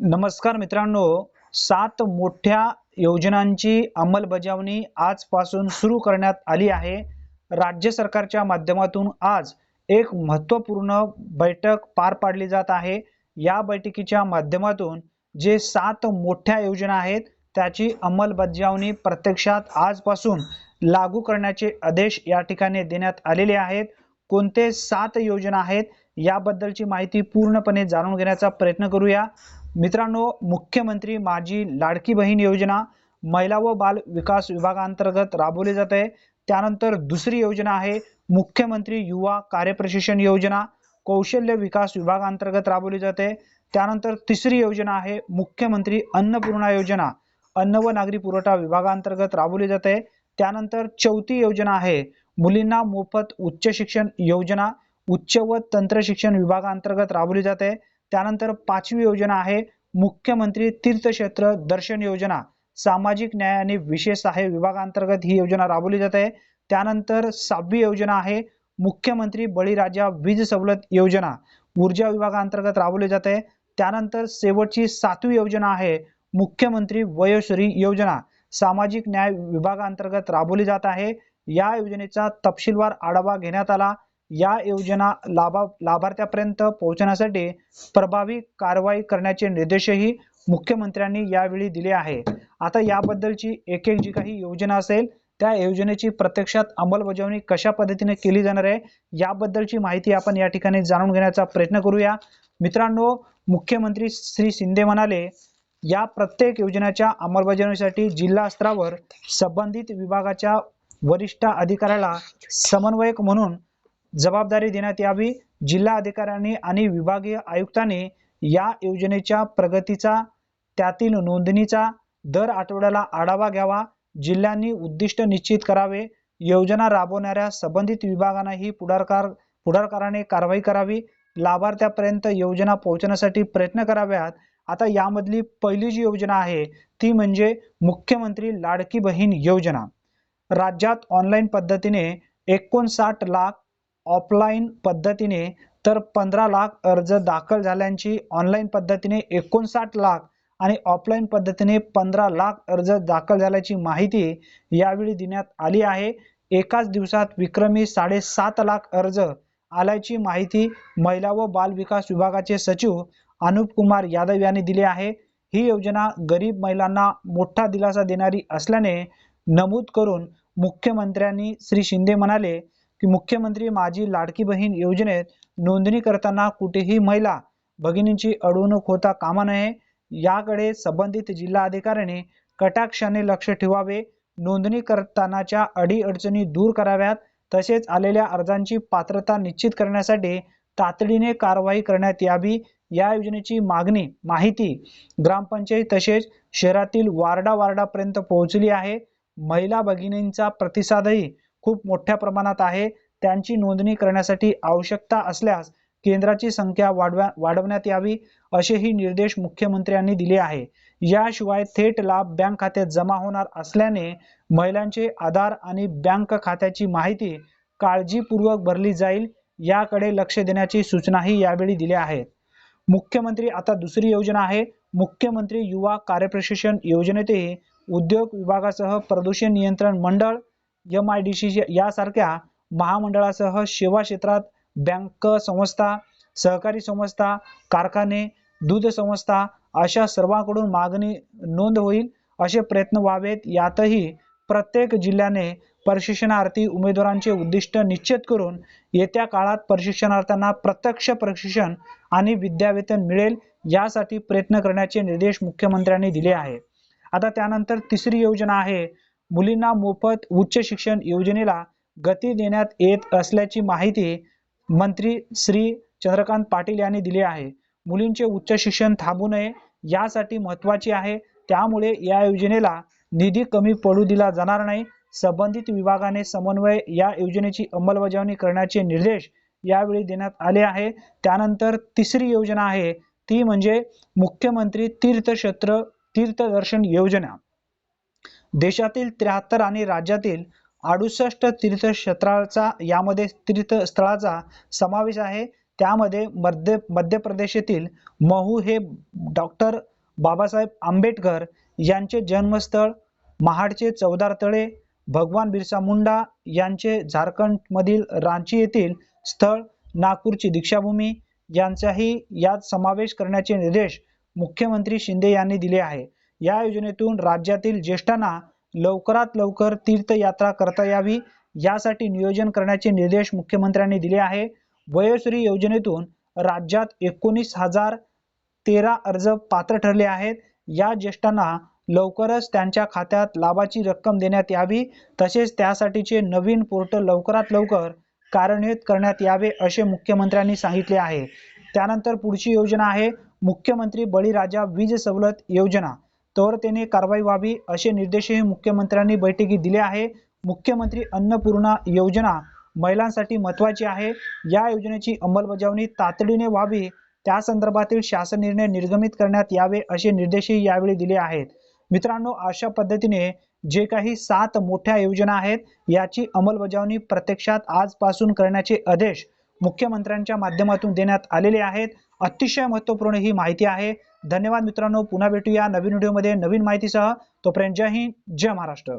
नमस्कार मित्रांनो सात मोठ्या योजनांची अंमलबजावणी आजपासून सुरू करण्यात आली आहे. राज्य सरकारच्या माध्यमातून आज एक महत्त्वपूर्ण बैठक पार पाडली जात आहे. या बैठकीच्या माध्यमातून जे सात मोठ्या योजना आहेत त्याची अंमलबजावणी प्रत्यक्षात आजपासून लागू करण्याचे आदेश या ठिकाणी देण्यात आलेले आहेत. कोणते सात योजना आहेत याबद्दलची माहिती पूर्णपणे जाणून घेण्याचा प्रयत्न करूया. मित्रांनो मुख्यमंत्री माझी लाडकी बहीण योजना महिला व बाल विकास विभागांतर्गत राबवली जाते. त्यानंतर दुसरी योजना आहे मुख्यमंत्री युवा कार्यप्रशिक्षण योजना कौशल्य विकास विभागांतर्गत राबवली जाते. त्यानंतर तिसरी योजना आहे मुख्यमंत्री अन्नपूर्णा योजना अन्न व नागरी पुरवठा विभागांतर्गत राबवली जाते. त्यानंतर चौथी योजना आहे मुलींना मोफत उच्च शिक्षण योजना उच्च व तंत्र शिक्षण विभागांतर्गत राबवली जाते. त्यानंतर पाचवी योजना आहे मुख्यमंत्री तीर्थक्षेत्र दर्शन योजना. सामाजिक न्याय आणि विशेष सहाय्य विभागांतर्गत ही योजना राबवली जाते त्यानंतर सहावी योजना आहे मुख्यमंत्री बळीराजा वीज सवलत योजना. ऊर्जा विभागांतर्गत राबवली जाते त्यानंतर शेवटची सातवी योजना आहे मुख्यमंत्री वयोश्री योजना. सामाजिक न्याय विभागांतर्गत राबवली जात आहे. या योजनेचा तपशीलवार आढावा घेण्यात आला. या योजना लाभा लाभार्थ्यापर्यंत पोहोचण्यासाठी प्रभावी कारवाई करण्याचे निर्देशही मुख्यमंत्र्यांनी यावेळी दिले आहे. आता याबद्दलची एक एक जी काही योजना असेल त्या योजनेची प्रत्यक्षात अंमलबजावणी कशा पद्धतीने केली जाणार आहे याबद्दलची माहिती आपण या ठिकाणी जाणून घेण्याचा प्रयत्न करूया. मित्रांनो मुख्यमंत्री श्री शिंदे म्हणाले या प्रत्येक योजनेच्या अंमलबजावणीसाठी जिल्हा स्तरावर संबंधित विभागाच्या वरिष्ठ अधिकाऱ्याला समन्वयक म्हणून जबाबदारी देण्यात यावी. जिल्हा अधिकाऱ्यांनी आणि विभागीय आयुक्तांनी या योजनेच्या प्रगतीचा त्यातील नोंदणीचा दर आठवड्याला आढावा घ्यावा. जिल्ह्यांनी उद्दिष्ट निश्चित करावे. योजना राबवणाऱ्या संबंधित विभागांनाही पुढाकार पुढाकाराने कारवाई करावी. लाभार्थ्यापर्यंत योजना पोहोचण्यासाठी प्रयत्न कराव्यात आता यामधली पहिली जी योजना आहे ती म्हणजे मुख्यमंत्री लाडकी बहीण योजना. राज्यात ऑनलाईन पद्धतीने एकोणसाठ लाख ऑफलाईन पद्धतीने तर पंधरा लाख अर्ज दाखल झाल्यांची ऑनलाईन पद्धतीने एकोणसाठ लाख आणि ऑफलाईन पद्धतीने पंधरा लाख अर्ज दाखल झाल्याची माहिती यावेळी देण्यात आली आहे. एकाच दिवसात विक्रमी साडेसात लाख अर्ज आल्याची माहिती महिला व बाल विकास विभागाचे सचिव अनुप कुमार यादव यांनी दिली आहे. ही योजना गरीब महिलांना मोठा दिलासा देणारी असल्याने नमूद करून मुख्यमंत्र्यांनी श्री शिंदे म्हणाले की मुख्यमंत्री माझी लाडकी बहीण योजनेत नोंदणी करताना कुठेही महिला भगिनींची अडवणूक होता कामा नये याकडे संबंधित जिल्हा अधिकाऱ्याने कटाक्षाने लक्ष ठेवावे नोंदणी करतानाच्या अडीअडचणी दूर कराव्यात तसेच आलेल्या अर्जांची पात्रता निश्चित करण्यासाठी तातडीने कारवाई करण्यात यावी या योजनेची मागणी माहिती ग्रामपंचायत तसेच शहरातील वार्डा वार्डापर्यंत पोहोचली आहे. महिला भगिनींचा प्रतिसादही खूप मोठ्या प्रमाणात आहे. त्यांची नोंदणी करण्यासाठी आवश्यकता असल्यास केंद्राची संख्या वाढवा वाढवण्यात यावी असेही निर्देश मुख्यमंत्र्यांनी दिले आहे. याशिवाय थेट लाभ बँक खात्यात जमा होणार असल्याने महिलांचे आधार आणि बँक खात्याची माहिती काळजीपूर्वक भरली जाईल याकडे लक्ष देण्याची सूचनाही यावेळी दिल्या आहेत. मुख्यमंत्री आता दुसरी योजना आहे. मुख्यमंत्री युवा कार्यप्रशिक्षण योजनेतही उद्योग विभागासह प्रदूषण नियंत्रण मंडळ एम आय डी सी यासारख्या महामंडळासह सेवा क्षेत्रात बँक संस्था सहकारी संस्था कारखाने दूध संस्था अशा सर्वांकडून मागणी नोंद होईल असे प्रयत्न व्हावेत. यातही प्रत्येक जिल्ह्याने प्रशिक्षणार्थी उमेदवारांचे उद्दिष्ट निश्चित करून येत्या काळात प्रशिक्षणार्थ्यांना प्रत्यक्ष प्रशिक्षण आणि विद्यावेतन मिळेल यासाठी प्रयत्न करण्याचे निर्देश मुख्यमंत्र्यांनी दिले आहे आता त्यानंतर तिसरी योजना आहे मुलींना मोफत उच्च शिक्षण योजनेला गती देण्यात येत असल्याची माहिती मंत्री श्री चंद्रकांत पाटील यांनी दिली आहे. मुलींचे उच्च शिक्षण थांबू नये यासाठी महत्वाची आहे. त्यामुळे या योजनेला निधी कमी पडू दिला जाणार नाही. संबंधित विभागाने समन्वय या योजनेची अंमलबजावणी करण्याचे निर्देश यावेळी देण्यात आले आहे. त्यानंतर तिसरी योजना आहे. ती म्हणजे मुख्यमंत्री तीर्थक्षेत्र तीर्थदर्शन योजना. देशातील त्र्याहत्तर आणि राज्यातील अडुसष्ट तीर्थक्षेत्राचा यामध्ये तीर्थस्थळाचा समावेश आहे. त्यामध्ये मध्य मध्य प्रदेशातील महू हे डॉक्टर बाबासाहेब आंबेडकर यांचे जन्मस्थळ महाडचे चौदार तळे भगवान बिरसा मुंडा यांचे झारखंडमधील रांची येथील स्थळ नागपूरची दीक्षाभूमी यांचाही यात समावेश करण्याचे निर्देश मुख्यमंत्री शिंदे यांनी दिले आहे. या योजनेतून राज्यातील ज्येष्ठांना लवकरात लवकर तीर्थयात्रा करता यावी यासाठी नियोजन करण्याचे निर्देश मुख्यमंत्र्यांनी दिले आहे. वयोश्री योजनेतून राज्यात एकोणीस हजार तेरा अर्ज पात्र ठरले आहेत. या ज्येष्ठांना लवकरच त्यांच्या खात्यात लाभाची रक्कम देण्यात यावी. तसेच त्यासाठीचे नवीन पोर्टल लवकरात लवकर कार्यान्वित करण्यात यावे असे मुख्यमंत्र्यांनी सांगितले आहे. त्यानंतर पुढची योजना आहे. मुख्यमंत्री बळीराजा वीज सवलत योजना. त्याने कारवाई व्हावी असे निर्देशही मुख्यमंत्र्यांनी बैठकीत दिले आहे. मुख्यमंत्री अन्नपूर्णा योजना महिलांसाठी महत्वाची आहे. या योजनेची अंमलबजावणी तातडीने व्हावी त्या संदर्भातील शासन निर्णय निर्गमित करण्यात यावे असे निर्देशही यावेळी दिले आहेत. मित्रांनो अशा पद्धतीने जे काही सात मोठ्या योजना आहेत याची अंमलबजावणी प्रत्यक्षात आजपासून करण्याचे आदेश मुख्यमंत्र्यांच्या माध्यमातून देण्यात आलेले आहेत. अतिशय महत्त्वपूर्ण ही माहिती आहे. धन्यवाद मित्रांनो. पुन्हा भेटूया नवीन व्हिडिओमध्ये नवीन माहितीसह. तोपर्यंत जय हिंद जय महाराष्ट्र.